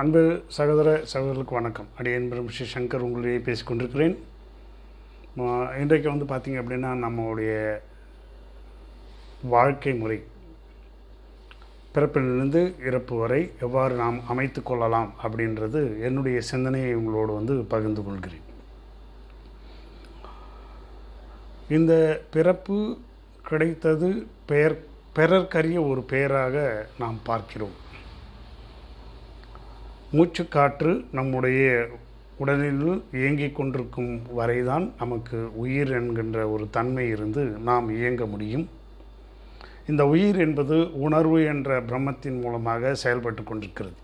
அன்பு சகோதர சகோதரர்களுக்கு வணக்கம். அடியன் பெரும் ஸ்ரீ சங்கர் உங்களிடையே பேசிக்கொண்டிருக்கிறேன் இன்றைக்கு வந்து பார்த்திங்க அப்படின்னா நம்மளுடைய வாழ்க்கை முறை பிறப்பிலிருந்து இறப்பு வரை எவ்வாறு நாம் அமைத்து கொள்ளலாம் அப்படின்றது என்னுடைய சிந்தனையை உங்களோடு வந்து பகிர்ந்து கொள்கிறேன். இந்த பிறப்பு கிடைத்தது பெயர் பிறர்க்கரிய ஒரு பெயராக நாம் பார்க்கிறோம். மூச்சுக்காற்று நம்முடைய உடலில் இயங்கிக் கொண்டிருக்கும் வரைதான் நமக்கு உயிர் என்கின்ற ஒரு தன்மை இருந்து நாம் இயங்க முடியும். இந்த உயிர் என்பது உணர்வு என்ற பிரம்மத்தின் மூலமாக செயல்பட்டு கொண்டிருக்கிறது.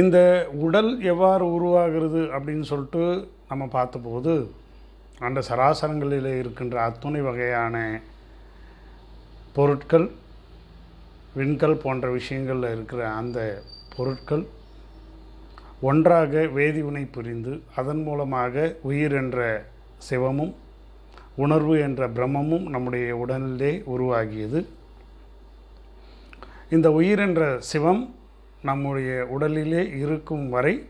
இந்த உடல் எவ்வாறு உருவாகிறது அப்படின்னு சொல்லிட்டு நம்ம பார்த்தபோது அந்த சராசரங்களில் இருக்கின்ற அத்துணை வகையான பொருட்கள் விண்கல் போன்ற விஷயங்களில் இருக்கிற அந்த பொருட்கள் ஒன்றாக வேதிவினை புரிந்து அதன் மூலமாக உயிர் என்ற சிவமும் உணர்வு என்ற பிரம்மமும் நம்முடைய உடலிலே உருவாகியது. இந்த உயிர் என்ற சிவம் நம்முடைய உடலிலே இருக்கும் வரை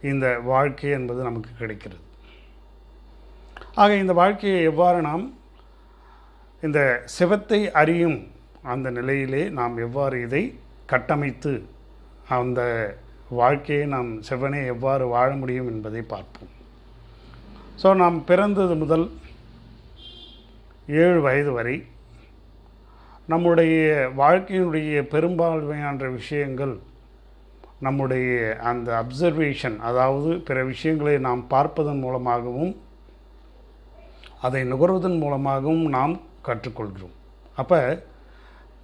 இந்த வாழ்க்கை என்பது நமக்கு கிடைக்கிறது. ஆக இந்த வாழ்க்கையை எவ்வாறு நாம் இந்த சிவத்தை அறியும் அந்த நிலையிலே நாம் எவ்வாறு இதை கட்டமைத்து அந்த வாழ்க்கையை நாம் செவ்வனே எவ்வாறு வாழ முடியும் என்பதை பார்ப்போம். ஸோ நாம் பிறந்தது முதல் ஏழு வயது வரை நம்முடைய வாழ்க்கையினுடைய பெரும்பான்மையான விஷயங்கள் நம்முடைய அந்த அப்சர்வேஷன் அதாவது பிற விஷயங்களை நாம் பார்ப்பதன் மூலமாகவும் அதை நுகர்வதன் மூலமாகவும் நாம் கற்றுக்கொள்கிறோம். அப்போ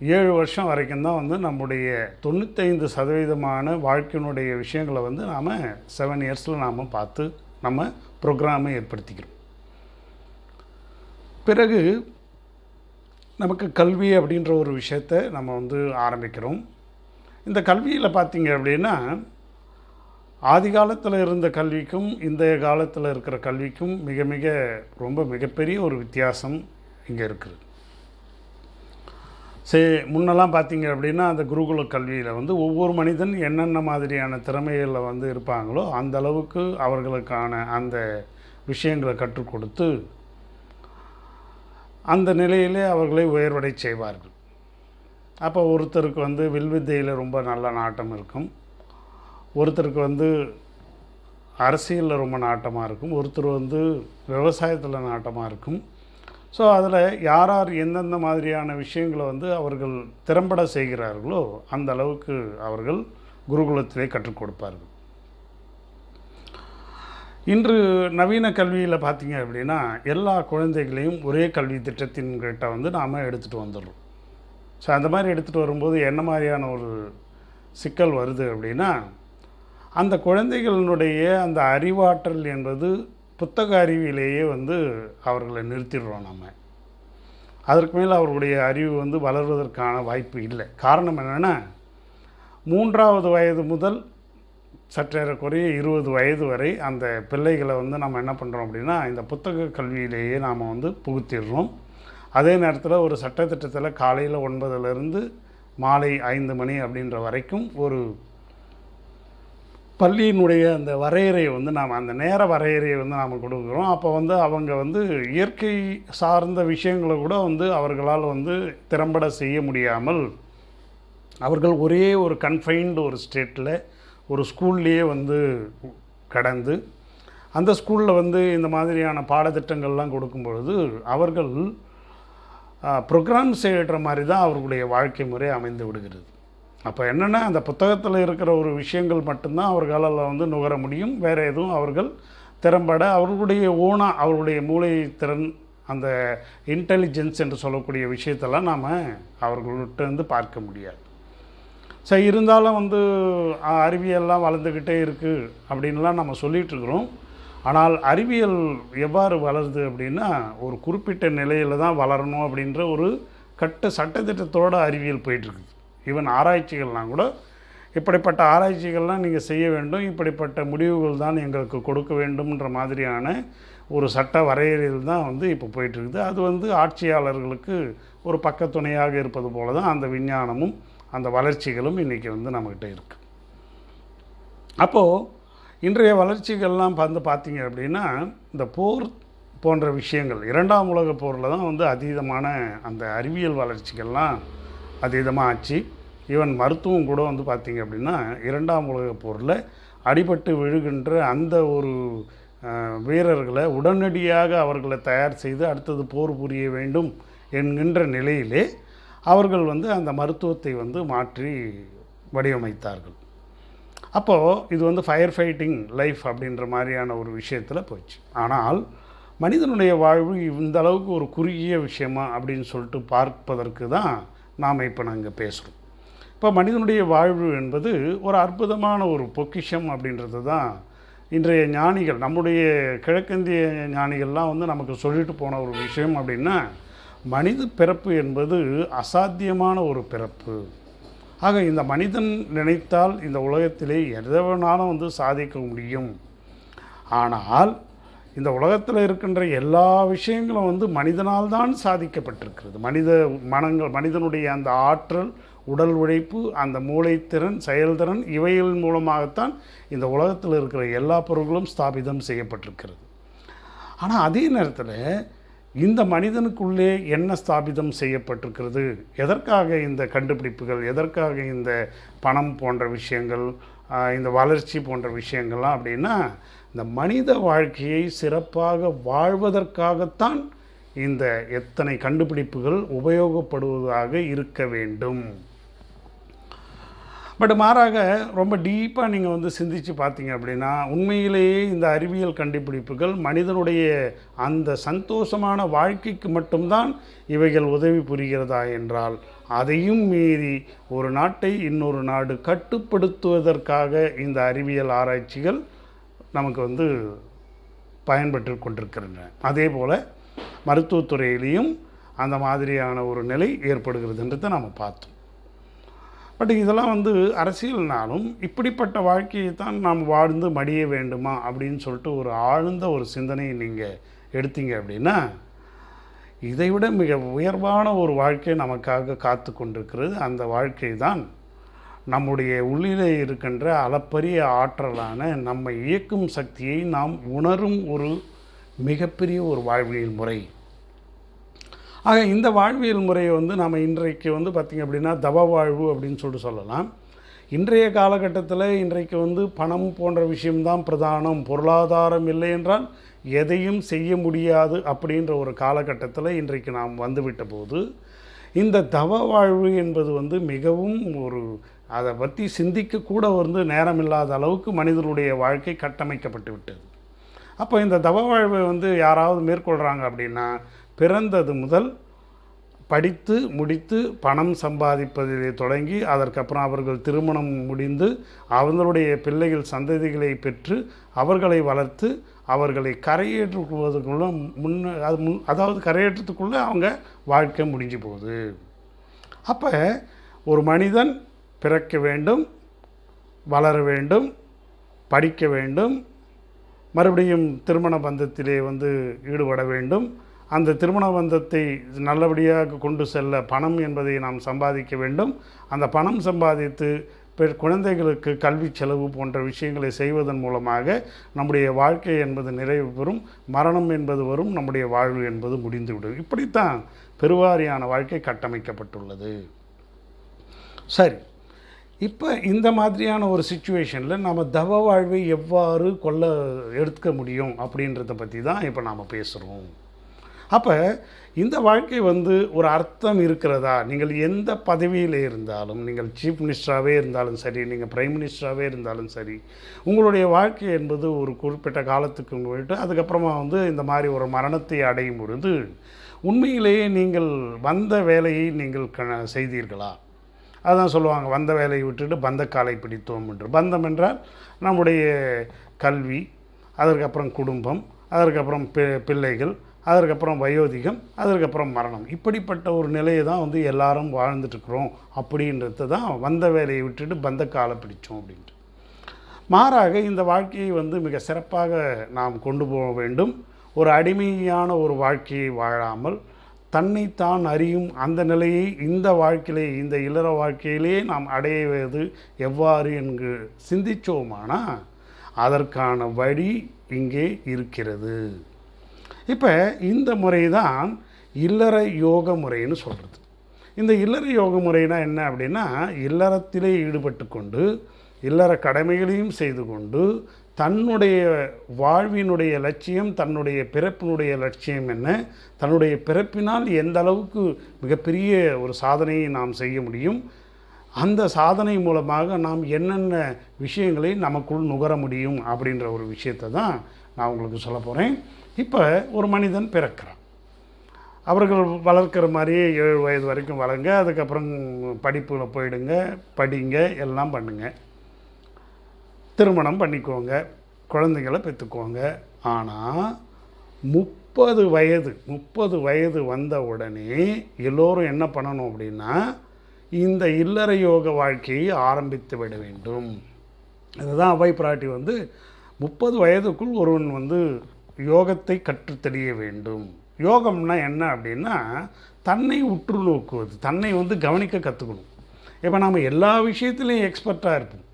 ஏழு வருஷம் வரைக்கும் தான் வந்து நம்முடைய தொண்ணூத்தைந்து சதவீதமான வாழ்க்கையினுடைய விஷயங்களை வந்து நாம் செவன் இயர்ஸில் நாம் பார்த்து நம்ம ப்ரோக்ராமை ஏற்படுத்திக்கிறோம். பிறகு நமக்கு கல்வி அப்படின்ற ஒரு விஷயத்தை நம்ம வந்து ஆரம்பிக்கிறோம். இந்த கல்வியில் பார்த்தீங்க அப்படின்னா ஆதி காலத்தில் இருந்த கல்விக்கும் இன்றைய காலத்தில் இருக்கிற கல்விக்கும் மிக மிக ரொம்ப மிகப்பெரிய ஒரு வித்தியாசம் இங்கே இருக்குது. சரி முன்னெல்லாம் பார்த்தீங்க அப்படின்னா அந்த குருகுல கல்வியில் வந்து ஒவ்வொரு மனிதன் என்னென்ன மாதிரியான திறமைகளில் வந்து இருப்பாங்களோ அந்த அளவுக்கு அவர்களுக்கான அந்த விஷயங்களை கற்றுக் கொடுத்து அந்த நிலையிலே அவர்களை உயர்வடை செய்வார்கள். அப்போ ஒருத்தருக்கு வந்து வில்வித்தையில் ரொம்ப நல்ல நாட்டம் இருக்கும். ஒருத்தருக்கு வந்து அரசியலில் ரொம்ப நாட்டமாக இருக்கும். ஒருத்தர் வந்து விவசாயத்தில் நாட்டமாக இருக்கும். ஸோ அதில் யார் யார் எந்தெந்த மாதிரியான விஷயங்களை வந்து அவர்கள் திறம்பட செய்கிறார்களோ அந்த அளவுக்கு அவர்கள் குருகுலத்திலே கற்றுக் கொடுப்பார்கள். இன்று நவீன கல்வியில் பார்த்தீங்க அப்படின்னா எல்லா குழந்தைகளையும் ஒரே கல்வி திட்டத்தின் கிட்ட வந்து நாம் எடுத்துகிட்டு வந்துடுறோம் ஸோ அந்த மாதிரி எடுத்துகிட்டு வரும்போது என்ன மாதிரியான ஒரு சிக்கல் வருது அப்படின்னா அந்த குழந்தைகளினுடைய அந்த அறிவாற்றல் என்பது புத்தக அறிவிலேயே வந்து அவர்களை நிறுத்திடுறோம் நம்ம அதற்கு மேல் அவர்களுடைய அறிவு வந்து வளர்வதற்கான வாய்ப்பு இல்லை. காரணம் என்னென்னா மூன்றாவது வயது முதல் சற்றேறக்குறைய இருபது வயது வரை அந்த பிள்ளைகளை வந்து நம்ம என்ன பண்ணுறோம் அப்படின்னா இந்த புத்தக கல்வியிலேயே நாம் வந்து புகுத்திடுறோம். அதே நேரத்தில் ஒரு சட்டத்திட்டத்தில் காலையில் ஒன்பதுலேருந்து மாலை ஐந்து மணி அப்படின்ற வரைக்கும் ஒரு பள்ளியினுடைய அந்த வரையறையை வந்து நாம் அந்த நேர வரையறையை வந்து நாம் கொடுக்குறோம். அப்போ வந்து அவங்க வந்து இயற்கை சார்ந்த விஷயங்களை கூட வந்து அவர்களால் வந்து திறம்பட செய்ய முடியாமல் அவர்கள் ஒரே ஒரு கன்ஃபைன்டு ஒரு ஸ்டேட்டில் ஒரு ஸ்கூல்லையே வந்து கடந்து அந்த ஸ்கூலில் வந்து இந்த மாதிரியான பாடத்திட்டங்கள்லாம் கொடுக்கும் பொழுது அவர்கள் ப்ரோக்ராம் செய்கிற மாதிரி தான் அவர்களுடைய வாழ்க்கை முறை அமைந்து விடுகிறது. அப்போ என்னென்னா அந்த புத்தகத்தில் இருக்கிற ஒரு விஷயங்கள் மட்டும்தான் அவர்களால் வந்து நுகர முடியும். வேறு எதுவும் அவர்கள் திறம்பட அவர்களுடைய ஓனாக அவர்களுடைய மூளை திறன் அந்த இன்டெலிஜென்ஸ் என்று சொல்லக்கூடிய விஷயத்தெல்லாம் நாம் அவர்கள்ட்ட வந்து பார்க்க முடியாது. சரி இருந்தாலும் வந்து அறிவியல்லாம் வளர்ந்துக்கிட்டே இருக்குது அப்படின்லாம் நம்ம சொல்லிகிட்ருக்குறோம் ஆனால் அறிவியல் எவ்வாறு வளருது அப்படின்னா ஒரு குறிப்பிட்ட நிலையில் தான் வளரணும் அப்படின்ற ஒரு கட்ட சட்டத்திட்டத்தோட அறிவியல் போயிட்டுருக்குது ஈவன் ஆராய்ச்சிகள்லாம் கூட இப்படிப்பட்ட ஆராய்ச்சிகள்லாம் நீங்கள் செய்ய வேண்டும் இப்படிப்பட்ட முடிவுகள் தான் எங்களுக்கு கொடுக்க வேண்டும்ன்ற மாதிரியான ஒரு சட்ட வரையறையில் தான் வந்து இப்போ போயிட்டுருக்குது. அது வந்து ஆட்சியாளர்களுக்கு ஒரு பக்கத்துணையாக இருப்பது போல தான் அந்த விஞ்ஞானமும் அந்த வளர்ச்சிகளும் இன்றைக்கி வந்து நம்மக்கிட்ட இருக்குது அப்போது இன்றைய வளர்ச்சிகள்லாம் வந்து பார்த்தீங்க அப்படின்னா இந்த போர் போன்ற விஷயங்கள் இரண்டாம் உலக போரில் தான் வந்து அதீதமான அந்த அறிவியல் வளர்ச்சிகள்லாம் அதீதமாக ஆச்சு ஈவன் மருத்துவம் கூட வந்து பார்த்திங்க அப்படின்னா இரண்டாம் உலகப் போரில் அடிபட்டு விழுகின்ற அந்த ஒரு வீரர்களை உடனடியாக அவர்களை தயார் செய்து அடுத்தது போர் புரிய வேண்டும் என்கின்ற நிலையிலே அவர்கள் வந்து அந்த மருத்துவத்தை வந்து மாற்றி வடிவமைத்தார்கள். அப்போது இது வந்து ஃபயர் ஃபைட்டிங் லைஃப் அப்படின்ற மாதிரியான ஒரு விஷயத்தில் போச்சு. ஆனால் மனிதனுடைய வாழ்வு இந்த அளவுக்கு ஒரு குறுகிய விஷயமா அப்படின்னு சொல்லிட்டு பார்ப்பதற்கு தான் நாம் இப்போ நாங்கள் பேசுகிறோம் இப்போ மனிதனுடைய வாழ்வு என்பது ஒரு அற்புதமான ஒரு பொக்கிஷம் அப்படின்றது தான் இன்றைய ஞானிகள் நம்முடைய கிழக்கிந்திய ஞானிகள்லாம் வந்து நமக்கு சொல்லிட்டு போன ஒரு விஷயம் அப்படின்னா மனித பிறப்பு என்பது அசாத்தியமான ஒரு பிறப்பு. ஆக இந்த மனிதன் நினைத்தால் இந்த உலகத்திலே எதை வேணாலும் வந்து சாதிக்க முடியும். ஆனால் இந்த உலகத்தில் இருக்கின்ற எல்லா விஷயங்களும் வந்து மனிதனால் தான் சாதிக்கப்பட்டிருக்கிறது. மனித மனங்கள் மனிதனுடைய அந்த ஆற்றல் உடல் உழைப்பு அந்த மூளைத்திறன் செயல்திறன் இவைகள் மூலமாகத்தான் இந்த உலகத்தில் இருக்கிற எல்லா பொருள்களும் ஸ்தாபிதம் செய்யப்பட்டிருக்கிறது. ஆனால் அதே நேரத்தில் இந்த மனிதனுக்குள்ளே என்ன ஸ்தாபிதம் செய்யப்பட்டிருக்கிறது? எதற்காக இந்த கண்டுபிடிப்புகள் எதற்காக இந்த பணம் போன்ற விஷயங்கள் இந்த வளர்ச்சி போன்ற விஷயங்கள்லாம் அப்படின்னா இந்த மனித வாழ்க்கையை சிறப்பாக வாழ்வதற்காகத்தான் இந்த எத்தனை கண்டுபிடிப்புகள் உபயோகப்படுவதாக இருக்க வேண்டும். பட் மாறாக ரொம்ப டீப்பாக நீங்கள் வந்து சிந்திச்சு பார்த்தீங்க அப்படின்னா உண்மையிலேயே இந்த அறிவியல் கண்டுபிடிப்புகள் மனிதனுடைய அந்த சந்தோஷமான வாழ்க்கைக்கு மட்டும்தான் இவைகள் உதவி புரிகிறதா என்றால் அதையும் மீறி ஒரு நாட்டை இன்னொரு நாடு கட்டுப்படுத்துவதற்காக இந்த அறிவியல் ஆராய்ச்சிகள் நமக்கு வந்து பயன்பட்டு கொண்டிருக்கின்றன. அதே போல் மருத்துவத்துறையிலையும் அந்த மாதிரியான ஒரு நிலை ஏற்படுகிறதுன்றதை நம்ம பார்த்தோம். பட் இதெல்லாம் வந்து அரசியல்னாலும் இப்படிப்பட்ட வாழ்க்கையை தான் நாம் வாழ்ந்து மடிய வேண்டுமா அப்படின்னு சொல்லிட்டு ஒரு ஆழ்ந்த ஒரு சிந்தனையை நீங்கள் எடுத்தீங்க அப்படின்னா இதைவிட மிக உயர்வான ஒரு வாழ்க்கை நமக்காக காத்து கொண்டிருக்கிறது. அந்த வாழ்க்கை தான் நம்முடைய உள்ளிலே இருக்கின்ற அளப்பரிய ஆற்றலான நம்மை இயக்கும் சக்தியை நாம் உணரும் ஒரு மிகப்பெரிய ஒரு வாழ்வியல் முறை. ஆக இந்த வாழ்வியல் முறையை வந்து நாம் இன்றைக்கு வந்து பார்த்திங்க அப்படின்னா தவ வாழ்வு அப்படின்னு சொல்லிட்டு சொல்லலாம். இன்றைய காலகட்டத்தில் இன்றைக்கு வந்து பணம் போன்ற விஷயம்தான் பிரதானம். பொருளாதாரம் இல்லை என்றால் எதையும் செய்ய முடியாது அப்படின்ற ஒரு காலகட்டத்தில் இன்றைக்கு நாம் வந்துவிட்ட போது இந்த தவ வாழ்வு என்பது வந்து மிகவும் ஒரு அதை பற்றி சிந்திக்க கூட வந்து நேரம் இல்லாத அளவுக்கு மனிதனுடைய வாழ்க்கை கட்டமைக்கப்பட்டு விட்டது. அப்போ இந்த தவ வாழ்வை வந்து யாராவது மேற்கொள்கிறாங்க அப்படின்னா பிறந்தது முதல் படித்து முடித்து பணம் சம்பாதிப்பதிலே தொடங்கி அதற்கப்புறம் அவர்கள் திருமணம் முடிந்து அவர்களுடைய பிள்ளைகள் சந்ததிகளை பெற்று அவர்களை வளர்த்து அவர்களை கரையேற்றுவதற்குள்ள முன்ன அது முன் அதாவது கரையேற்றத்துக்குள்ளே அவங்க வாழ்க்கை முடிஞ்சு போகுது. அப்போ ஒரு மனிதன் பிறக்க வேண்டும் வளர வேண்டும் படிக்க வேண்டும் மறுபடியும் திருமண பந்தத்திலே வந்து ஈடுபட வேண்டும். அந்த திருமண பந்தத்தை நல்லபடியாக கொண்டு செல்ல பணம் என்பதை நாம் சம்பாதிக்க வேண்டும். அந்த பணம் சம்பாதித்து குழந்தைகளுக்கு கல்வி செலவு போன்ற விஷயங்களை செய்வதன் மூலமாக நம்முடைய வாழ்க்கை என்பது நிறைவு பெறும் மரணம் என்பது வரும் நம்முடைய வாழ்வு என்பது முடிந்துவிடும். இப்படித்தான் பெருவாரியான வாழ்க்கை கட்டமைக்கப்பட்டுள்ளது. சரி. இப்போ இந்த மாதிரியான ஒரு சுச்சுவேஷனில் நம்ம தவ வாழ்வை எவ்வாறு கொள்ள எடுக்க முடியும் அப்படின்றத பற்றி தான் இப்போ நாம் பேசுகிறோம் அப்போ இந்த வாழ்க்கை வந்து ஒரு அர்த்தம் இருக்கிறதா? நீங்கள் எந்த பதவியில் இருந்தாலும் நீங்கள் சீஃப் மினிஸ்டராகவே இருந்தாலும் சரி நீங்கள் பிரைம் மினிஸ்டராகவே இருந்தாலும் சரி உங்களுடைய வாழ்க்கை என்பது ஒரு குறிப்பிட்ட காலத்துக்கு போயிட்டு அதுக்கப்புறமா வந்து இந்த மாதிரி ஒரு மரணத்தை அடையும் பொழுது உண்மையிலேயே நீங்கள் வந்த வேலையை நீங்கள் க செய்தீர்களா? அதான் சொல்லுவாங்க வந்த வேலையை விட்டுட்டு பந்தக்காலை பிடித்தோம் என்று. பந்தம் என்றால் நம்முடைய கல்வி அதற்கப்புறம் குடும்பம் அதற்கப்புறம் பி பிள்ளைகள் அதற்கப்புறம் வயோதிகம் அதற்கப்புறம் மரணம். இப்படிப்பட்ட ஒரு நிலையை தான் வந்து எல்லாரும் வாழ்ந்துட்டுருக்குறோம். அப்படின்றது தான் வந்த வேலையை விட்டுட்டு பந்தக்காலை பிடித்தோம் அப்படின்ட்டு. மாறாக இந்த வாழ்க்கையை வந்து மிக சிறப்பாக நாம் கொண்டு போக வேண்டும். ஒரு அடிமையான ஒரு வாழ்க்கையை வாழாமல் தன்னைத்தான் அறியும் அந்த நிலையை இந்த வாழ்க்கையிலே இந்த இல்லற வாழ்க்கையிலே நாம் அடையவது எவ்வாறு என்று சிந்தித்தோமானா அதற்கான வழி இங்கே இருக்கிறது. இப்போ இந்த முறை தான் இல்லற யோக முறைன்னு சொல்கிறது இந்த இல்லற யோக முறைனா என்ன அப்படின்னா இல்லறத்திலே ஈடுபட்டு கொண்டு இல்லற கடமைகளையும் செய்து கொண்டு தன்னுடைய வாழ்வினுடைய லட்சியம் தன்னுடைய பிறப்பினுடைய லட்சியம் என்ன? தன்னுடைய பிறப்பினால் எந்த அளவுக்கு மிகப்பெரிய ஒரு சாதனையை நாம் செய்ய முடியும்? அந்த சாதனை மூலமாக நாம் என்னென்ன விஷயங்களை நமக்குள் நுகர முடியும் அப்படின்ற ஒரு விஷயத்தை தான் நான் உங்களுக்கு சொல்ல போகிறேன் இப்போ ஒரு மனிதன் பிறக்கிறான். அவர்கள் வளர்க்குற மாதிரியே ஏழு வயது வரைக்கும் வளருங்க அதுக்கப்புறம் படிப்பில் போயிடுங்க படிங்க எல்லாம் பண்ணுங்கள் திருமணம் பண்ணிக்கோங்க குழந்தைங்களை பெற்றுக்கோங்க ஆனால் முப்பது வயது முப்பது வயது வந்த உடனே எல்லோரும் என்ன பண்ணணும் அப்படின்னா இந்த இல்லற யோக வாழ்க்கையை ஆரம்பித்து விட வேண்டும். அதுதான் அவை பிராட்டி வந்து முப்பது வயதுக்குள் ஒருவன் வந்து யோகத்தை கற்றுத்தெரிய வேண்டும். யோகம்னா என்ன அப்படின்னா தன்னை உற்று நோக்குவது தன்னை வந்து கவனிக்க கற்றுக்கணும் இப்போ நாம் எல்லா விஷயத்துலையும் எக்ஸ்பர்ட்டாக இருப்போம்.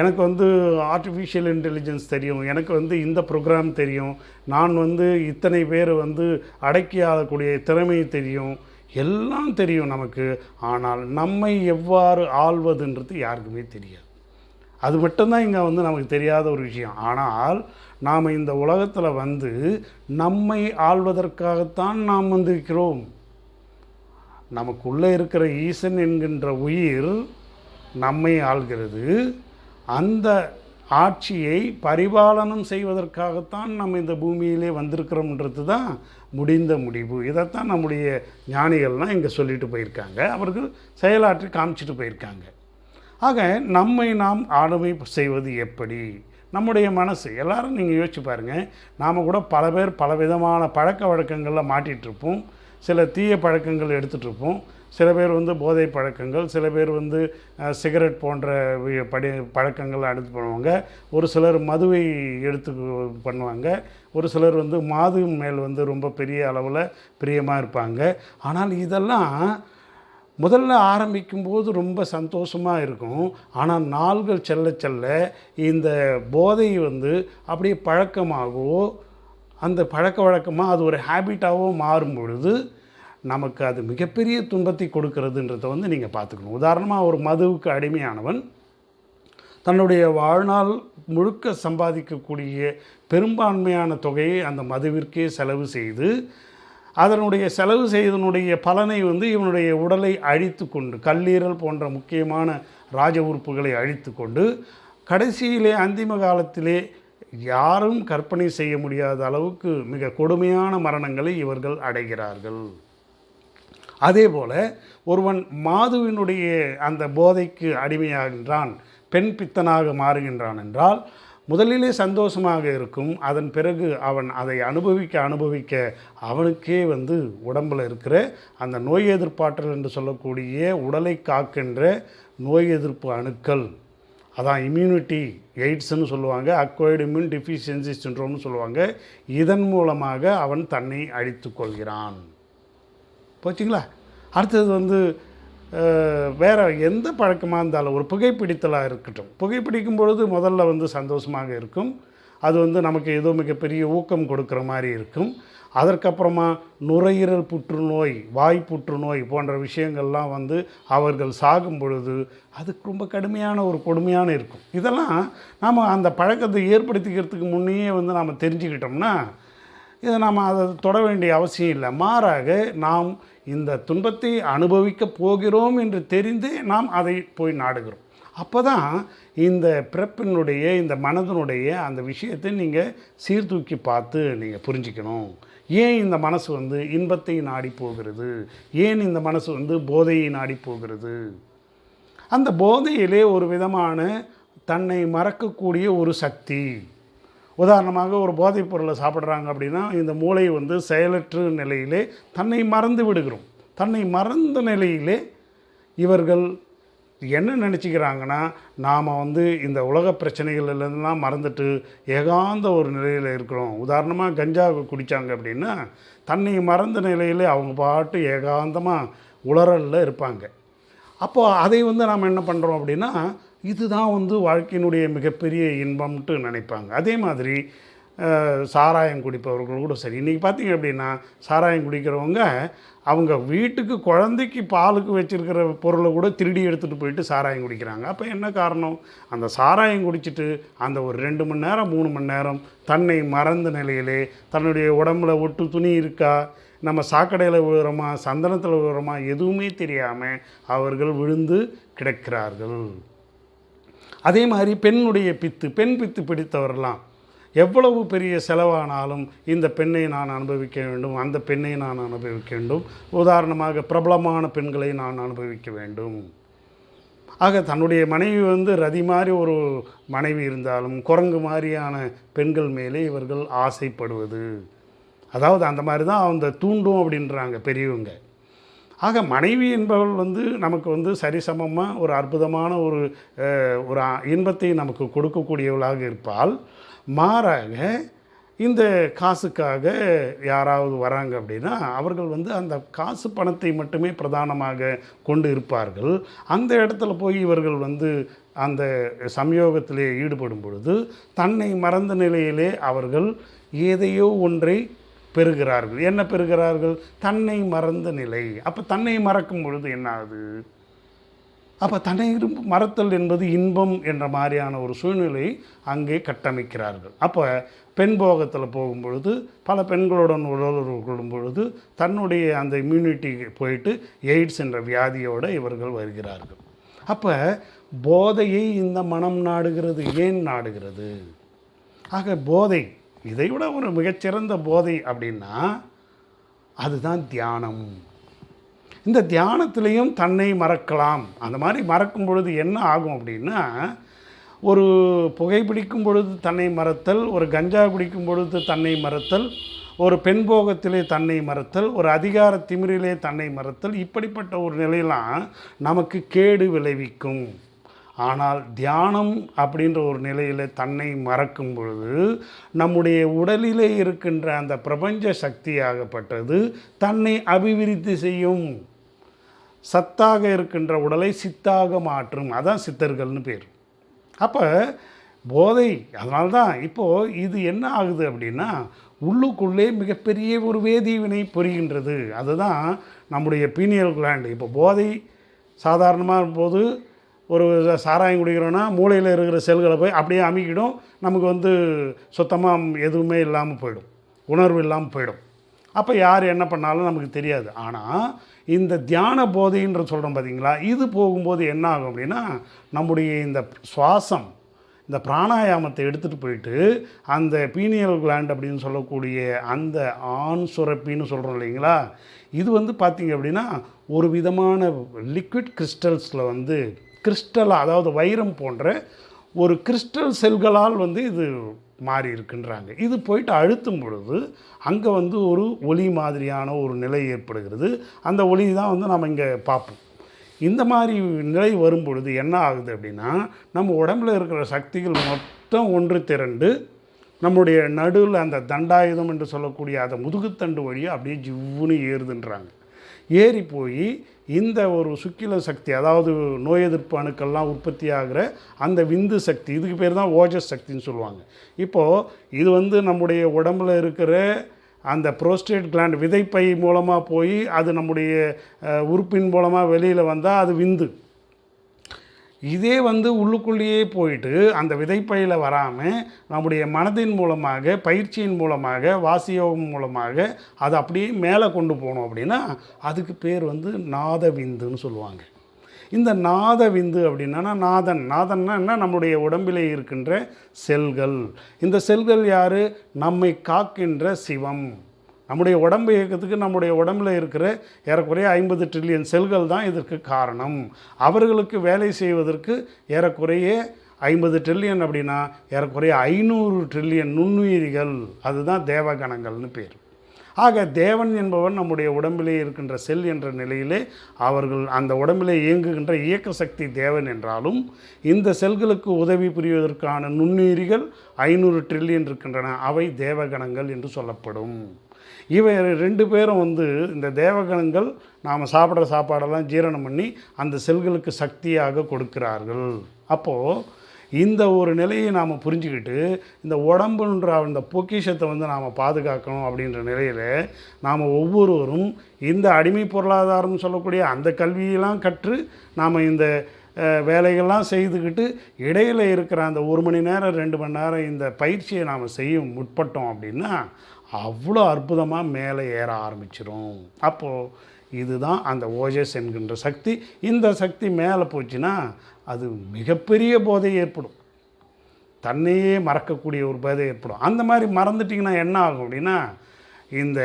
எனக்கு வந்து ஆர்டிஃபிஷியல் இன்டெலிஜென்ஸ் தெரியும். எனக்கு வந்து இந்த ப்ரோக்ராம் தெரியும். நான் வந்து இத்தனை பேர் வந்து அடக்கி ஆளக்கூடிய திறமை தெரியும். எல்லாம் தெரியும் நமக்கு. ஆனால் நம்மை எவ்வாறு ஆள்வதுன்றது யாருக்குமே தெரியாது. அது மட்டும்தான் இங்கே வந்து நமக்கு தெரியாத ஒரு விஷயம். ஆனால் நாம் இந்த உலகத்தில் வந்து நம்மை ஆள்வதற்காகத்தான் நாம் வந்திருக்கிறோம் நமக்குள்ளே இருக்கிற ஈசன் என்கின்ற உயிர் நம்மை ஆள்கிறது. அந்த ஆட்சியை பரிபாலனம் செய்வதற்காகத்தான் நம்ம இந்த பூமியிலே வந்திருக்கிறோம்ன்றது தான் முடிந்த முடிவு. இதைத்தான் நம்முடைய ஞானிகள்லாம் இங்கே சொல்லிட்டு போயிருக்காங்க. அவர்கள் செயலாற்றி காமிச்சிட்டு போயிருக்காங்க. ஆக நம்மை நாம் ஆளுமை செய்வது எப்படி? நம்முடைய மனசு எல்லாரும் நீங்கள் யோசிச்சு பாருங்கள் நாம் கூட பல பேர் பல விதமான பழக்க வழக்கங்களில் மாட்டிகிட்டு இருப்போம். சில தீய பழக்கங்கள் எடுத்துகிட்டு இருப்போம். சில பேர் வந்து போதை பழக்கங்கள் சில பேர் வந்து சிகரெட் போன்ற படி பழக்கங்கள் அடுத்து பண்ணுவாங்க. ஒரு சிலர் மதுவை எடுத்து பண்ணுவாங்க. ஒரு சிலர் வந்து மாது மேல் வந்து ரொம்ப பெரிய அளவில் பிரியமாக இருப்பாங்க. ஆனால் இதெல்லாம் முதல்ல ஆரம்பிக்கும்போது ரொம்ப சந்தோஷமாக இருக்கும். ஆனால் நாள்கள் செல்ல செல்ல இந்த போதை வந்து அப்படியே பழக்கமாகவோ அந்த பழக்க வழக்கமாக அது ஒரு ஹேபிட்டாகவோ மாறும் பொழுது நமக்கு அது மிகப்பெரிய துன்பத்தை கொடுக்கறதுன்றதை வந்து நீங்கள் பார்த்துக்கணும். உதாரணமாக ஒரு மதுவுக்கு அடிமையானவன் தன்னுடைய வாழ்நாள் முழுக்க சம்பாதிக்கக்கூடிய பெரும்பான்மையான தொகையை அந்த மதுவிற்கே செலவு செய்து அதனுடைய செலவு செய்தனுடைய பலனை வந்து இவனுடைய உடலை அழித்து கொண்டு கல்லீரல் போன்ற முக்கியமான ராஜ உறுப்புகளை அழித்து கொண்டு கடைசியிலே அந்திம காலத்திலே யாரும் கற்பனை செய்ய முடியாத அளவுக்கு மிக கொடுமையான மரணங்களை இவர்கள் அடைகிறார்கள். அதே போல் ஒருவன் மாதுவினுடைய அந்த போதைக்கு அடிமையாகின்றான் பெண் பித்தனாக மாறுகின்றான் என்றால் முதலிலே சந்தோஷமாக இருக்கும் அதன் பிறகு அவன் அதை அனுபவிக்க அனுபவிக்க அவனுக்கே வந்து உடம்பில் இருக்கிற அந்த நோய் எதிர்ப்பாற்றல் என்று சொல்லக்கூடிய உடலை காக்கின்ற நோய் எதிர்ப்பு அணுக்கள் அதான் இம்யூனிட்டி எய்ட்ஸ்னு சொல்லுவாங்க அக்வைர்டு இம்யூன் டிஃபிஷியன்சி சின்ரோம்னு சொல்லுவாங்க இதன் மூலமாக அவன் தன்னை அழித்து கொள்கிறான். போச்சுங்களா அடுத்தது வந்து வேறு எந்த பழக்கமாக இருந்தாலும் ஒரு புகைப்பிடித்தலாக இருக்கட்டும். புகைப்பிடிக்கும் பொழுது முதல்ல வந்து சந்தோஷமாக இருக்கும். அது வந்து நமக்கு ஏதோ மிகப்பெரிய ஊக்கம் கொடுக்குற மாதிரி இருக்கும். அதற்கப்புறமா நுரையீரல் புற்றுநோய் வாய் புற்றுநோய் போன்ற விஷயங்கள்லாம் வந்து அவர்கள் சாகும் பொழுது அதுக்கு ரொம்ப கடுமையான ஒரு கொடுமையான இருக்கும். இதெல்லாம் நாம் அந்த பழக்கத்தை ஏற்படுத்திக்கிறதுக்கு முன்னையே வந்து நாம் தெரிஞ்சுக்கிட்டோம்னா இதை நாம் அதை தொட வேண்டிய அவசியம் இல்லை. மாறாக நாம் இந்த துன்பத்தை அனுபவிக்கப் போகிறோம் என்று தெரிந்தே நாம் அதை போய் நாடுகிறோம். அப்போ தான் இந்த பிறப்பினுடைய இந்த மனதனுடைய அந்த விஷயத்தை நீங்கள் சீர்தூக்கி பார்த்து நீங்கள் புரிஞ்சுக்கணும். ஏன் இந்த மனசு வந்து இன்பத்தை நாடி போகிறது? ஏன் இந்த மனசு வந்து போதையை நாடி போகிறது? அந்த போதையிலே ஒரு விதமான தன்னை மறக்கக்கூடிய ஒரு சக்தி. உதாரணமாக ஒரு போதைப் பொருளை சாப்பிட்றாங்க அப்படின்னா இந்த மூளை வந்து செயலற்று நிலையிலே தன்னை மறந்து விடுகிறோம். தன்னை மறந்த நிலையிலே இவர்கள் என்ன நினச்சிக்கிறாங்கன்னா நாம் வந்து இந்த உலக பிரச்சனைகள்லாம் மறந்துட்டு ஏகாந்த ஒரு நிலையில் இருக்கிறோம். உதாரணமாக கஞ்சா குடித்தாங்க அப்படின்னா தன்னை மறந்த நிலையில் அவங்க பாட்டு ஏகாந்தமாக உளறலில் இருப்பாங்க. அப்போது அதை வந்து நாம் என்ன பண்ணுறோம் அப்படின்னா இதுதான் வந்து வாழ்க்கையினுடைய மிகப்பெரிய இன்பம்ட்டு நினைப்பாங்க. அதே மாதிரி சாராயம் குடிப்பவர்கள் கூட சரி. இன்றைக்கி பார்த்தீங்க அப்படின்னா சாராயம் குடிக்கிறவங்க அவங்க வீட்டுக்கு குழந்தைக்கு பாலுக்கு வச்சிருக்கிற பொருளை கூட திருடி எடுத்துகிட்டு போயிட்டு சாராயம் குடிக்கிறாங்க. அப்போ என்ன காரணம்? அந்த சாராயம் குடிச்சிட்டு அந்த ஒரு ரெண்டு மணி நேரம் மூணு மணி நேரம் தன்னை மறந்த நிலையிலே தன்னுடைய உடம்புல ஒட்டு துணி இருக்கா? நம்ம சாக்கடையில் விழுகிறோமா சந்தனத்தில் விழுகிறோமா எதுவுமே தெரியாமல் அவர்கள் விழுந்து கிடக்கிறார்கள். அதே மாதிரி பெண்ணுடைய பித்து பெண் பித்து பிடித்தவரெல்லாம் எவ்வளவு பெரிய செலவானாலும் இந்த பெண்ணை நான் அனுபவிக்க வேண்டும் அந்த பெண்ணை நான் அனுபவிக்க வேண்டும். உதாரணமாக பிரபலமான பெண்களை நான் அனுபவிக்க வேண்டும். ஆக தன்னுடைய மனைவி வந்து ரதி மாதிரி ஒரு மனைவி இருந்தாலும் குரங்கு மாதிரியான பெண்கள் மேலே இவர்கள் ஆசைப்படுவது. அதாவது அந்த மாதிரி தான் அந்த தூண்டும் அப்படின்றாங்க பெரியவங்க. ஆக மனைவி என்பவள் வந்து நமக்கு வந்து சரிசமமாக ஒரு அற்புதமான ஒரு ஒரு இன்பத்தை நமக்கு கொடுக்கக்கூடியவளாக இருப்பால் மாறாக இந்த காசுக்காக யாராவது வராங்க அப்படின்னா அவர்கள் வந்து அந்த காசு பணத்தை மட்டுமே பிரதானமாக கொண்டு இருப்பார்கள். அந்த இடத்துல போய் இவர்கள் வந்து அந்த சம்யோகத்திலே ஈடுபடும் பொழுது தன்னை மறந்த நிலையிலே அவர்கள் ஏதையோ ஒன்றை பெறுகிறார்கள். என்ன பெறுகிறார்கள்? தன்னை மறந்த நிலை. அப்போ தன்னை மறக்கும் பொழுது என்ன ஆகுது அப்போ தன்னை மறத்தல் என்பது இன்பம் என்ற மாதிரியான ஒரு சூழ்நிலை அங்கே கட்டமைக்கிறார்கள். அப்போ பெண் போகத்தில் போகும்பொழுது பல பெண்களுடன் உடலுறவு கொள்ளும் பொழுது தன்னுடைய அந்த இம்யூனிட்டி போயிட்டு எய்ட்ஸ் என்ற வியாதியோடு இவர்கள் வருகிறார்கள். அப்போ போதையை இந்த மனம் நாடுகிறது ஏன் நாடுகிறது? ஆக போதை இதை விட ஒரு மிகச்சிறந்த போதை அப்படின்னா அதுதான் தியானம். இந்த தியானத்திலையும் தன்னை மறக்கலாம். அந்த மாதிரி மறக்கும் பொழுது என்ன ஆகும் அப்படின்னா ஒரு புகைப்பிடிக்கும் பொழுது தன்னை மறத்தல் ஒரு கஞ்சா குடிக்கும் பொழுது தன்னை மறத்தல் ஒரு பெண் போகத்திலே தன்னை மறத்தல் ஒரு அதிகார திமிரிலே தன்னை மறத்தல் இப்படிப்பட்ட ஒரு நிலையெல்லாம் நமக்கு கேடு விளைவிக்கும். ஆனால் தியானம் அப்படின்ற ஒரு நிலையில் தன்னை மறக்கும் பொழுது நம்முடைய உடலிலே இருக்கின்ற அந்த பிரபஞ்ச சக்தியாகப்பட்டது தன்னை அபிவிருத்தி செய்யும். சத்தாக இருக்கின்ற உடலை சித்தாக மாற்றும். அதான் சித்தர்கள்னு பேர். அப்போ போதை அதனால தான் இப்போது இது என்ன ஆகுது அப்படின்னா உள்ளுக்குள்ளே மிகப்பெரிய ஒரு வேதிவினை புரிகின்றது. அதுதான் நம்முடைய பீனியல் கிளாண்டு இப்போ போதை சாதாரணமாக போது ஒரு சாராயம் குடிக்கிறோன்னா மூளையில் இருக்கிற செல்களை போய் அப்படியே அமுக்கிடும். நமக்கு வந்து சுத்தமாக எதுவுமே இல்லாமல் போயிடும். உணர்வு இல்லாமல் போயிடும். அப்போ யார் என்ன பண்ணாலும் நமக்கு தெரியாது. ஆனால் இந்த தியான போதைன்ற சொல்கிறோம் பார்த்தீங்களா இது போகும்போது என்ன ஆகும் அப்படின்னா நம்முடைய இந்த சுவாசம் இந்த பிராணாயாமத்தை எடுத்துகிட்டு போயிட்டு அந்த பீனியல் கிளாண்ட் அப்படின்னு சொல்லக்கூடிய அந்த ஆண் சுரப்பின்னு சொல்கிறோம் இல்லைங்களா? இது வந்து பார்த்திங்க அப்படின்னா ஒரு விதமான லிக்விட் கிறிஸ்டல்ஸில் வந்து கிறிஸ்டலாக அதாவது வைரம் போன்ற ஒரு கிறிஸ்டல் செல்களால் வந்து இது மாறி இருக்குன்றாங்க. இது போயிட்டு அழுத்தும் பொழுது அங்கே வந்து ஒரு ஒளி மாதிரியான ஒரு நிலை ஏற்படுகிறது. அந்த ஒளி தான் வந்து நம்ம இங்கே பார்ப்போம். இந்த மாதிரி நிலை வரும் பொழுது என்ன ஆகுது அப்படின்னா நம்ம உடம்புல இருக்கிற சக்திகள் மொத்தம் ஒன்று திரண்டு நம்முடைய நடுவில் அந்த தண்டாயுதம் என்று சொல்லக்கூடிய அந்த முதுகுத்தண்டு வழியாக அப்படியே ஜிவ்வுன்னு ஏறுதுன்றாங்க. ஏறி போய் இந்த ஒரு சுக்கில சக்தி அதாவது நோய் எதிர்ப்பு அணுக்கள்லாம் உற்பத்தி ஆகிற அந்த விந்து சக்தி இதுக்கு பேர் தான் ஓஜஸ் சக்தின்னு சொல்லுவாங்க. இப்போது இது வந்து நம்முடைய உடம்புல இருக்கிற அந்த புரோஸ்டேட் கிளாண்ட் விதைப்பை மூலமாக போய் அது நம்முடைய உறுப்பின் மூலமாக வெளியில் வந்தால் அது விந்து. இதே வந்து உள்ளுக்குள்ளேயே போயிட்டு அந்த விதைப்பையில் வராமல் நம்முடைய மனதின் மூலமாக பயிற்சியின் மூலமாக வாசியோகம் மூலமாக அதை அப்படியே மேலே கொண்டு போனோம் அப்படின்னா அதுக்கு பேர் வந்து நாத விந்துன்னு சொல்லுவாங்க. இந்த நாத விந்து அப்படின்னா நாதன். நாதன்னா என்ன? நம்முடைய உடம்பிலே இருக்கின்ற செல்கள். இந்த செல்கள் யார்? நம்மை காக்கின்ற சிவம். நம்முடைய உடம்பு இயக்கத்துக்கு நம்முடைய உடம்புல இருக்கிற ஏறக்குறைய ஐம்பது ட்ரில்லியன் செல்கள் தான் இதற்கு காரணம். அவர்களுக்கு வேலை செய்வதற்கு ஏறக்குறைய ஐம்பது ட்ரில்லியன் அப்படின்னா ஏறக்குறைய ஐநூறு ட்ரில்லியன் நுண்ணுயிரிகள். அதுதான் தேவகணங்கள்னு பேர். ஆக தேவன் என்பவன் நம்முடைய உடம்பிலே இருக்கின்ற செல் என்ற நிலையிலே அவர்கள் அந்த உடம்பிலே இயங்குகின்ற இயக்க சக்தி தேவன் என்றாலும் இந்த செல்களுக்கு உதவி புரிவதற்கான நுண்ணுயிரிகள் ஐநூறு ட்ரில்லியன் இருக்கின்றன. அவை தேவகணங்கள் என்று சொல்லப்படும். இவை ரெண்டு பேரும் வந்து இந்த தேவகணங்கள் நாம் சாப்பிட்ற சாப்பாடெல்லாம் ஜீரணம் பண்ணி அந்த செல்களுக்கு சக்தியாக கொடுக்கிறார்கள். அப்போது இந்த ஒரு நிலையை நாம் புரிஞ்சுக்கிட்டு இந்த உடம்புன்ற அந்த பொக்கிஷத்தை வந்து நாம் பாதுகாக்கணும் அப்படின்ற நிலையில் நாம் ஒவ்வொருவரும் இந்த அடிமை பொருளாதாரம்னு சொல்லக்கூடிய அந்த கல்வியெல்லாம் கற்று நாம் இந்த வேலைகள்லாம் செய்துக்கிட்டு இடையில் இருக்கிற அந்த ஒரு மணி நேரம் ரெண்டு மணி நேரம் இந்த பயிற்சியை நாம் செய்ய முற்பட்டோம் அப்படின்னா அவ்வளோ அற்புதமாக மேலே ஏற ஆரம்பிச்சிரும். அப்போது இதுதான் அந்த ஓஜஸ் என்கின்ற சக்தி. இந்த சக்தி மேலே போச்சுன்னா அது மிகப்பெரிய போதை ஏற்படும். தன்னையே மறக்கக்கூடிய ஒரு போதை ஏற்படும். அந்த மாதிரி மறந்துட்டிங்கன்னா என்ன ஆகும் அப்படின்னா இந்த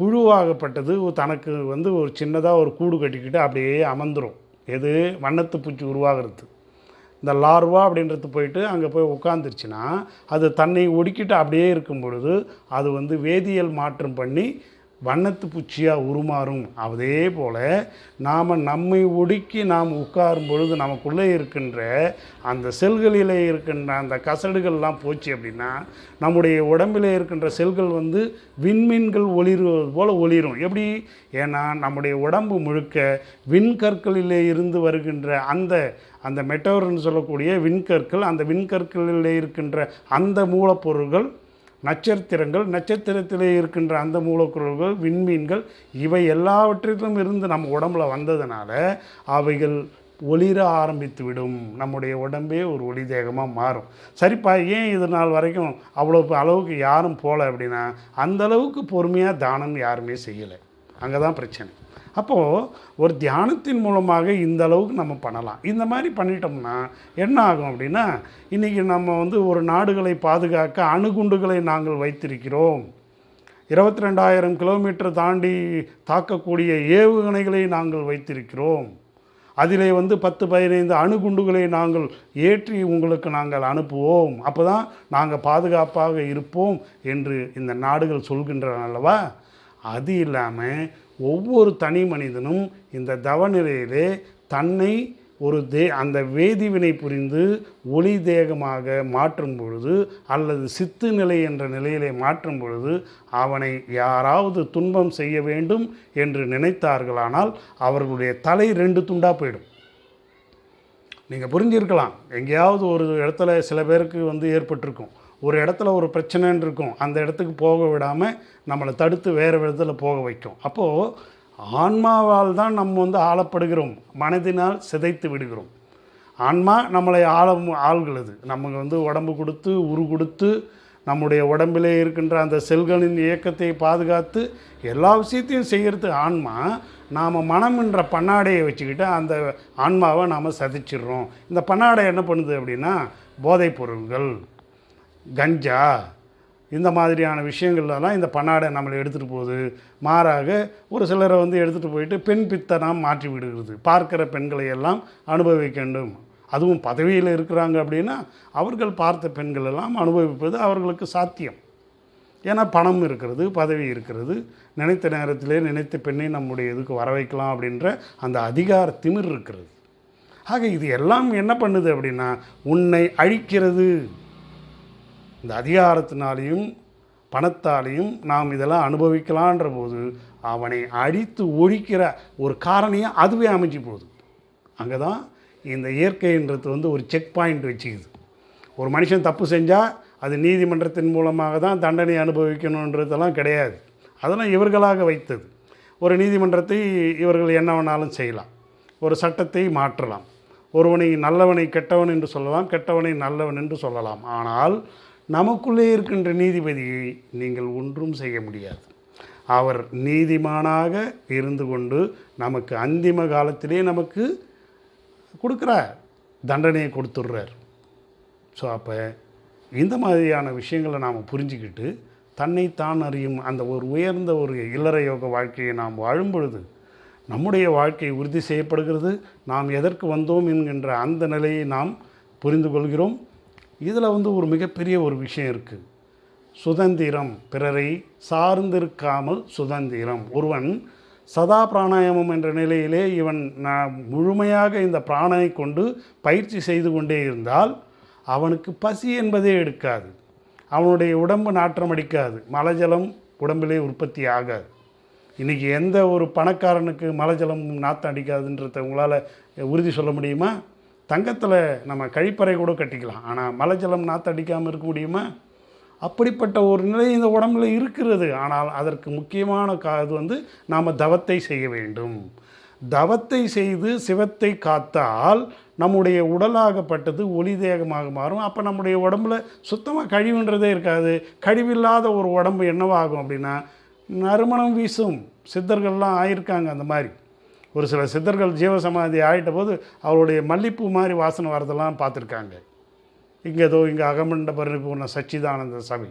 புழுவாகப்பட்டது தனக்கு வந்து ஒரு சின்னதாக ஒரு கூடு கட்டிக்கிட்டு அப்படியே அமர்ந்துடும் எது? வண்ணத்து பூச்சி உருவாகிறது இந்த லார்வா அப்படின்றது போயிட்டு அங்கே போய் உட்காந்துருச்சுன்னா அது தன்னை ஒடுக்கிட்டு அப்படியே இருக்கும் பொழுது அது வந்து வேதியியல் மாற்றம் பண்ணி வண்ணத்து பூச்சியாக உருமாறும். அதே போல் நாம் நம்மை ஒடுக்கி நாம் உட்காரும் பொழுது நமக்குள்ளே இருக்கின்ற அந்த செல்களிலே இருக்கின்ற அந்த கசடுகள்லாம் போச்சு அப்படின்னா நம்முடைய உடம்பிலே இருக்கின்ற செல்கள் வந்து விண்மீன்கள் ஒளிருவது போல் ஒளிரும். எப்படி? ஏன்னா நம்முடைய உடம்பு முழுக்க விண்கற்களிலே இருந்து வருகின்ற அந்த அந்த மெட்டோர்னு சொல்லக்கூடிய விண்கற்கள் அந்த விண்கற்களிலே இருக்கின்ற அந்த மூலப்பொருள்கள் நட்சத்திரங்கள் நட்சத்திரத்திலே இருக்கின்ற அந்த மூலக்குரல்கள் விண்மீன்கள் இவை எல்லாவற்றிலும் இருந்து நம்ம உடம்புல வந்ததுனால அவைகள் ஒளிர ஆரம்பித்து விடும். நம்முடைய உடம்பே ஒரு ஒளி தேகமாக மாறும். சரிப்பா ஏன் இது நாள் வரைக்கும் அவ்வளோ அளவுக்கு யாரும் போகல அப்படின்னா அந்த அளவுக்கு பொறுமையாக தானம் யாருமே செய்யலை. அங்கே தான் பிரச்சனை. அப்போது ஒரு தியானத்தின் மூலமாக இந்த அளவுக்கு நம்ம பண்ணலாம். இந்த மாதிரி பண்ணிட்டோம்னா என்ன ஆகும் அப்படின்னா இன்றைக்கி நம்ம வந்து ஒரு நாடுகளை பாதுகாக்க அணுகுண்டுகளை நாங்கள் வைத்திருக்கிறோம். இருபத்தி ரெண்டாயிரம் கிலோமீட்டர் தாண்டி தாக்கக்கூடிய ஏவுகணைகளை நாங்கள் வைத்திருக்கிறோம். அதிலே வந்து பத்து பதினைந்து அணுகுண்டுகளை நாங்கள் ஏற்றி உங்களுக்கு நாங்கள் அனுப்புவோம். அப்போ தான் நாங்கள் பாதுகாப்பாக இருப்போம் என்று இந்த நாடுகள் சொல்கின்றன அல்லவா? அது இல்லாமல் ஒவ்வொரு தனி மனிதனும் இந்த தவநிலையிலே தன்னை ஒரு தே அந்த வேதிவினை புரிந்து ஒளி தேகமாக மாற்றும் பொழுது அல்லது சித்து நிலை என்ற நிலையிலே மாற்றும் பொழுது அவனை யாராவது துன்பம் செய்ய வேண்டும் என்று நினைத்தார்களானால் அவர்களுடைய தலை ரெண்டு துண்டாக போயிடும். நீங்கள் புரிஞ்சிருக்கலாம். எங்கேயாவது ஒரு இடத்துல சில பேருக்கு வந்து ஏற்பட்டிருக்கும். ஒரு இடத்துல ஒரு பிரச்சனைன்னு இருக்கும் அந்த இடத்துக்கு போக விடாமல் நம்மளை தடுத்து வேறு விதத்தில் போக வைக்கும். அப்போது ஆன்மாவால் தான் நம்ம வந்து ஆளப்படுகிறோம். மனதினால் சிதைத்து விடுகிறோம். ஆன்மா நம்மளை ஆள ஆள்கிறது. நமக்கு வந்து உடம்பு கொடுத்து உரு கொடுத்து நம்முடைய உடம்பிலே இருக்கின்ற அந்த செல்களின் இயக்கத்தை பாதுகாத்து எல்லா விஷயத்தையும் செய்கிறது ஆன்மா. நாம் மனம் என்ற பன்னாடையை வச்சுக்கிட்டு அந்த ஆன்மாவை நாம் சதிச்சிடுறோம். இந்த பன்னாடை என்ன பண்ணுது அப்படின்னா போதைப் பொருள்கள். கஞ்சா இந்த மாதிரியான விஷயங்கள்லாம் இந்த பன்னாடை நம்மளை எடுத்துகிட்டு போகுது. மாறாக ஒரு சிலரை வந்து எடுத்துகிட்டு போயிட்டு பெண் பித்தனாம் மாற்றி விடுகிறது. பார்க்கிற பெண்களை எல்லாம் அனுபவிக்க வேண்டும். அதுவும் பதவியில் இருக்கிறாங்க அப்படின்னா அவர்கள் பார்த்த பெண்கள் எல்லாம் அனுபவிப்பது அவர்களுக்கு சாத்தியம். ஏன்னா பணம் இருக்கிறது பதவி இருக்கிறது. நினைத்த நேரத்திலே நினைத்த பெண்ணை நம்முடைய இதுக்கு வர வைக்கலாம் அப்படின்ற அந்த அதிகார திமிர் இருக்கிறது. ஆக இது எல்லாம் என்ன பண்ணுது அப்படின்னா உன்னை அழிக்கிறது. இந்த அதிகாரத்தினாலையும் பணத்தாலையும் நாம் இதெல்லாம் அனுபவிக்கலான்ற போது அவனை அழித்து ஒழிக்கிற ஒரு காரணியாக அதுவே அமைஞ்சு போகுது. அங்கே தான் இந்த இயற்கைன்றது வந்து ஒரு செக் பாயிண்ட் வச்சுக்குது. ஒரு மனுஷன் தப்பு செஞ்சால் அது நீதிமன்றத்தின் மூலமாக தான் தண்டனை அனுபவிக்கணுன்றதெல்லாம் கிடையாது. அதெல்லாம் இவர்களாக வைத்தது. ஒரு நீதிமன்றத்தை இவர்கள் என்ன வேணாலும் செய்யலாம். ஒரு சட்டத்தை மாற்றலாம். ஒருவனை நல்லவனை கெட்டவன் என்று சொல்லலாம் கெட்டவனை நல்லவன் என்று சொல்லலாம். ஆனால் நமக்குள்ளே இருக்கின்ற நீதிபதியை நீங்கள் ஒன்றும் செய்ய முடியாது. அவர் நீதிமானாக இருந்து கொண்டு நமக்கு அந்திம காலத்திலே நமக்கு கொடுக்குறார். தண்டனையை கொடுத்துட்றார். ஸோ அப்போ இந்த மாதிரியான விஷயங்களை நாம் புரிஞ்சுக்கிட்டு தன்னைத்தான் அறியும் அந்த ஒரு உயர்ந்த ஒரு இல்லற யோக வாழ்க்கையை நாம் வாழும் பொழுது நம்முடைய வாழ்க்கை உறுதி செய்யப்படுகிறது. நாம் எதற்கு வந்தோம் என்கின்ற அந்த நிலையை நாம் புரிந்து கொள்கிறோம். இதில் வந்து ஒரு மிகப்பெரிய ஒரு விஷயம் இருக்குது சுதந்திரம் பிறரை சார்ந்திருக்காமல் சுதந்திரம். ஒருவன் சதா பிராணாயாமம் என்ற நிலையிலே இவன் நான் முழுமையாக இந்த பிராணனை கொண்டு பயிற்சி செய்து கொண்டே இருந்தால் அவனுக்கு பசி என்பதே எடுக்காது. அவனுடைய உடம்பு நாற்றம் அடிக்காது. மலஜலம் உடம்பிலே உற்பத்தி ஆகாது. இன்றைக்கி எந்த ஒரு பணக்காரனுக்கு மலஜலம் நாற்றம் அடிக்காதுன்றத உங்களால் உறுதி சொல்ல முடியுமா? தங்கத்தில் நம்ம கழிப்பறை கூட கட்டிக்கலாம். ஆனால் மலைஜலம் நாற்றம் அடிக்காமல் இருக்க முடியுமா? அப்படிப்பட்ட ஒரு நிலை இந்த உடம்புல இருக்கிறது. ஆனால் அதற்கு முக்கியமான கா இது வந்து நாம் தவத்தை செய்ய வேண்டும். தவத்தை செய்து சிவத்தை காத்தால் நம்முடைய உடலாகப்பட்டது ஒளி தேகமாக மாறும். அப்போ நம்முடைய உடம்புல சுத்தமாக கழிவுன்றதே இருக்காது. கழிவில்லாத ஒரு உடம்பு என்னவாகும் அப்படின்னா நறுமணம் வீசும். சித்தர்கள்லாம் ஆயிருக்காங்க அந்த மாதிரி. ஒரு சில சித்தர்கள் ஜீவசமாதி ஆகிட்ட போது அவருடைய மல்லிப்பூ மாதிரி வாசனை வரதெல்லாம் பார்த்துருக்காங்க. இங்கே ஏதோ இங்கே அகமண்ட பரிபூர்ண சச்சிதானந்த சபை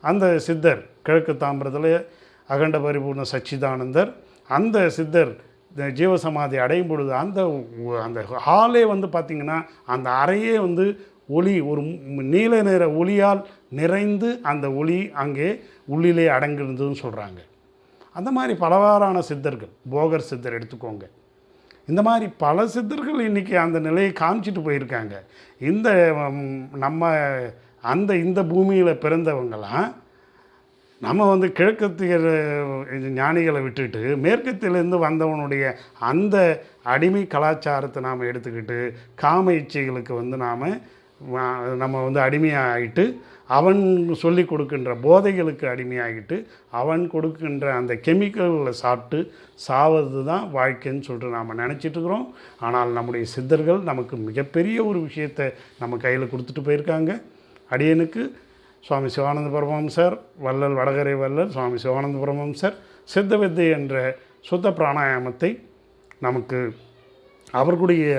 அந்த சித்தர் கிழக்கு தாம்பரத்தில் அகண்ட பரிபூர்ண சச்சிதானந்தர் அந்த சித்தர் இந்த ஜீவசமாதி அடையும் பொழுது அந்த அந்த ஹாலே வந்து பார்த்திங்கன்னா அந்த அறையே வந்து ஒளி ஒரு நீல நிற ஒளியால் நிறைந்து அந்த ஒளி அங்கே உள்ளிலே அடங்கியிருந்ததுன்னு சொல்கிறாங்க அந்த மாதிரி பலவாறான சித்தர்கள் போகர் சித்தர் எடுத்துக்கோங்க. இந்த மாதிரி பல சித்தர்கள் இன்றைக்கி அந்த நிலையை காமிச்சிட்டு போயிருக்காங்க. இந்த நம்ம அந்த இந்த பூமியில் பிறந்தவங்களாம் நம்ம வந்து கிழக்கத்திய ஞானிகளை விட்டுட்டு மேற்கத்திலேருந்து வந்தவனுடைய அந்த அடிமை கலாச்சாரத்தை நாம் எடுத்துக்கிட்டு காம இச்சைகளுக்கு வந்து நாம் நம்ம வந்து அடிமையாகிட்டு அவன் சொல்லி கொடுக்கின்ற போதைகளுக்கு அடிமையாகிட்டு அவன் கொடுக்கின்ற அந்த கெமிக்கல்களை சாப்பிட்டு சாவது தான் வாழ்க்கைன்னு சொல்லிட்டு நாம் நினச்சிட்டு இருக்கிறோம். ஆனால் நம்முடைய சித்தர்கள் நமக்கு மிகப்பெரிய ஒரு விஷயத்தை நம்ம கையில் கொடுத்துட்டு போயிருக்காங்க. அடியனுக்கு சுவாமி சிவானந்த பரமம்சர் வள்ளல் வடகரை வள்ளல் சுவாமி சிவானந்த பரமம்சர் சித்த வித்தை என்ற சுத்த பிராணாயாமத்தை நமக்கு அவர்களுடைய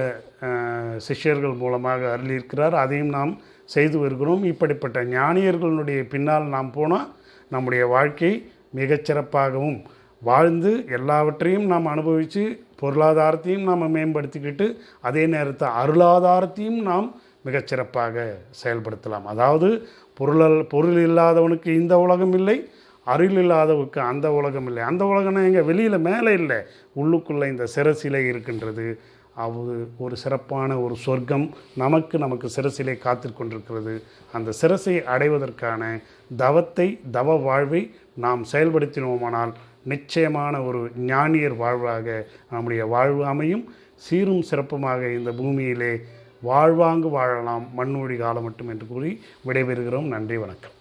சிஷ்யர்கள் மூலமாக அருளியிருக்கிறார். அதையும் நாம் செய்து வருகிறோம். இப்படிப்பட்ட ஞானியர்களுடைய பின்னால் நாம் போனால் நம்முடைய வாழ்க்கை மிகச்சிறப்பாகவும் வாழ்ந்து எல்லாவற்றையும் நாம் அனுபவித்து பொருளாதாரத்தையும் நாம் மேம்படுத்திக்கிட்டு அதே நேரத்தில் அருளாதாரத்தையும் நாம் மிகச்சிறப்பாக செயல்படுத்தலாம். அதாவது பொருளல் பொருள் இல்லாதவனுக்கு இந்த உலகம் இல்லை அருள் இல்லாதவுக்கு அந்த உலகம் இல்லை. அந்த உலகம்னா எங்கே? வெளியில் மேலே இல்லை. உள்ளுக்குள்ளே இந்த சிரசிலை இருக்கின்றது. அது ஒரு சிறப்பான ஒரு சொர்க்கம் நமக்கு நமக்கு சிரசிலே காத்திருக்கொண்டிருக்கிறது அந்த சிரசை அடைவதற்கான தவத்தை தவ வாழ்வை நாம் செயல்படுத்தினோமானால் நிச்சயமான ஒரு ஞானியர் வாழ்வாக நம்முடைய வாழ்வு அமையும். சீரும் சிறப்புமாக இந்த பூமியிலே வாழ்வாங்கு வாழலாம். மண்ணொழி காலம் மட்டும் என்று கூறி விடைபெறுகிறோம். நன்றி வணக்கம்.